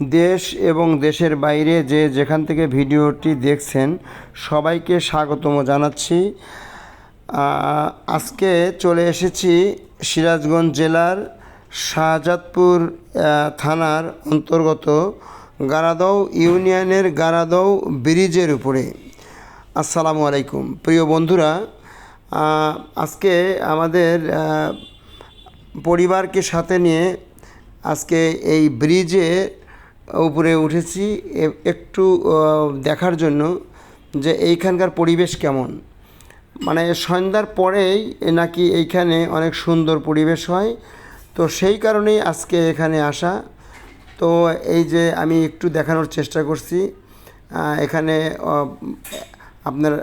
দেশ এবং দেশের বাইরে যে যেখান থেকে ভিডিওটি দেখছেন, সবাইকে স্বাগতম জানাচ্ছি। আজকে চলে এসেছি সিরাজগঞ্জ জেলার শাহজাদপুর থানার অন্তর্গত গারাদৌ ইউনিয়নের গারাদৌ ব্রিজের উপরে। আসসালামু আলাইকুম। প্রিয় বন্ধুরা আজকে আমাদের পরিবারকে সাথে নিয়ে আজকে এই ব্রিজে উপরে উঠেছি। একটু দেখার জন্য যে এইখানকার পরিবেশ কেমন। মানে সন্ধ্যার পরেই নাকি এইখানে অনেক সুন্দর পরিবেশ হয়। তো সেই কারণেই আজকে এখানে আসা। তো এই যে আমি একটু দেখানোর চেষ্টা করছি এখানে আপনার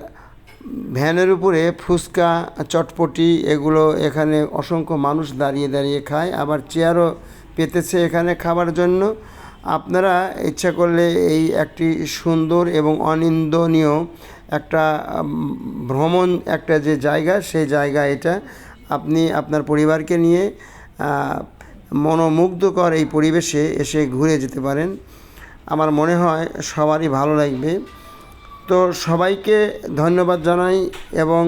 ভ্যানের উপরে ফুচকা, চটপটি এগুলো এখানে অসংখ্য মানুষ দাঁড়িয়ে দাঁড়িয়ে খায়। আবার চেয়ারও পেতেছে এখানে খাবার জন্য। আপনারা ইচ্ছা করলে এই একটি সুন্দর এবং অনিন্দনীয় একটা ভ্রমণ, একটা যে জায়গা, সেই জায়গা এটা আপনি আপনার পরিবারকে নিয়ে মনোমুগ্ধকর এই পরিবেশে এসে ঘুরে যেতে পারেন। আমার মনে হয় সবারই ভালো লাগবে। তো সবাইকে ধন্যবাদ জানাই এবং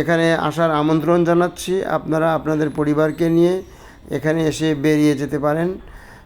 এখানে আসার আমন্ত্রণ জানাচ্ছি। আপনারা আপনাদের পরিবারকে নিয়ে এখানে এসে বেরিয়ে যেতে পারেন।